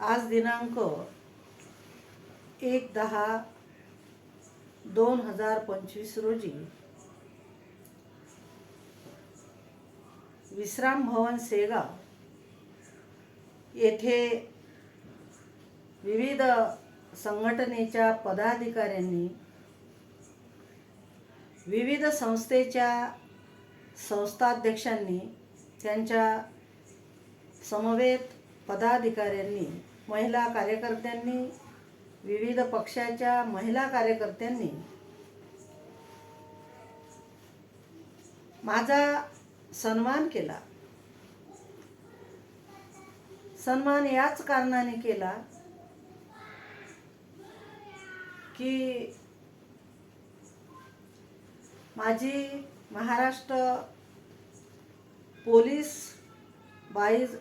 आज दिनांक एक दहा दोन हजार पंचवीस रोजी विश्राम भवन सेगाव येथे विविध संघटनेच्या पदाधिकाऱ्यांनी विविध संस्थेच्या संस्थाध्यक्षांनी त्यांच्या समवेत पदाधिकाऱ्यांनी महिला कार्यकर्त्यांनी विविध पक्षाच्या महिला कार्यकर्त्यांनी माझा सन्मान केला. सन्मान याच कारणाने केला की माझी Maharashtra police boys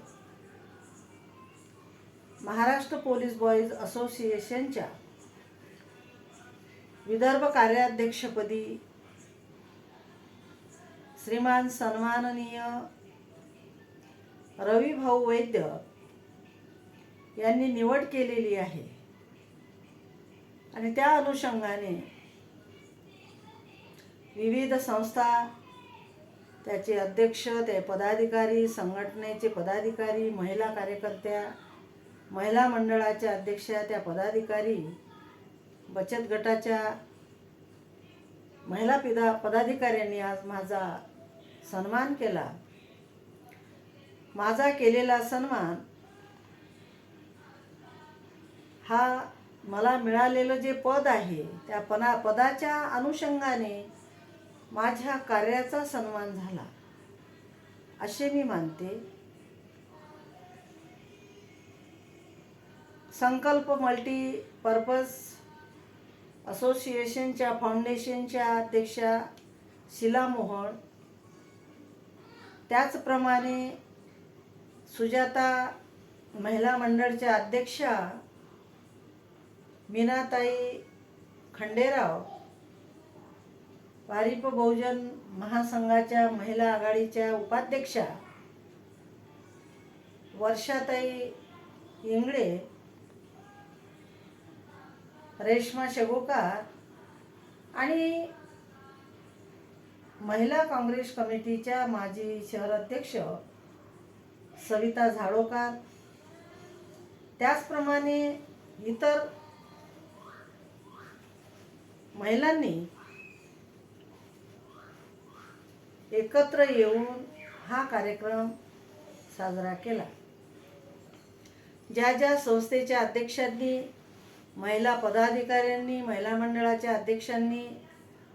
Maharashtra police boys असोसिएशनच्या विदर्भ कार्याध्यक्षपदी श्रीमान सन्माननीय रविभाऊ वैद्य यांनी निवड केलेली आहे. आणि त्या अनुषंगाने विविध संस्था त्याचे अध्यक्ष ते पदाधिकारी संघटनेचे पदाधिकारी महिला कार्यकर्त्या महिला मंडळाच्या अध्यक्षा त्या पदाधिकारी बचत गटाच्या महिला पिदा पदाधिकाऱ्यांनी आज माझा सन्मान केला. माझा केलेला सन्मान हा मला मिळालेलं जे पद आहे त्या पना पदाच्या अनुषंगाने माझ्या कार्याचा सन्मान झाला. असे मी मानते. संकल्प मल्टीपर्पज असोसिएशनच्या फाउंडेशनच्या अध्यक्षा शिला मोहन त्याचप्रमाणे सुजाता महिला मंडळच्या अध्यक्षा मीनाताई खंडेराव. भारिप बहुजन महासंघाच्या महिला आघाडीच्या उपाध्यक्षा वर्षाताई इंगळे. रेश्मा शेगोकार आणि महिला काँग्रेस कमिटीच्या माजी शहराध्यक्ष सविता झाडोकार. त्याचप्रमाणे इतर महिलांनी एकत्र येऊन हा कार्यक्रम साजरा केला. ज्या ज्या संस्थेच्या अध्यक्षांनी महिला पदाधिकाऱ्यांनी महिला मंडळाच्या अध्यक्षांनी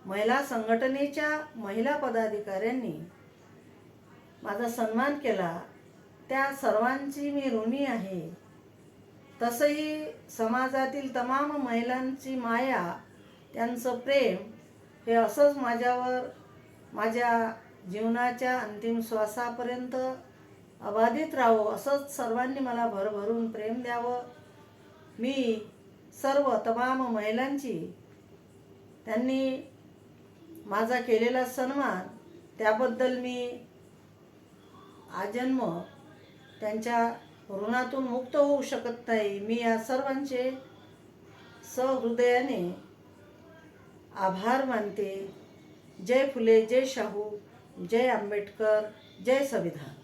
महिला संघटनेच्या महिला पदाधिकाऱ्यांनी माझा सन्मान केला. त्या सर्वांची मी ऋणी आहे. तसंही समाजातील तमाम महिलांची माया त्यांचं प्रेम हे असंच माझ्यावर माझ्या जीवनाच्या अंतिम श्वासापर्यंत अबाधित राहावं असंच सर्वांनी मला भरभरून प्रेम द्यावं. मी सर्व तमाम महिलांची त्यांनी माझा केलेला सन्मान त्याबद्दल मी आजन्म त्यांच्या ऋणातून मुक्त होऊ शकत नाही. मी या सर्वांचे सहृदयाने आभार मानते. जय फुले जय शाहू जय आंबेडकर जय संविधान.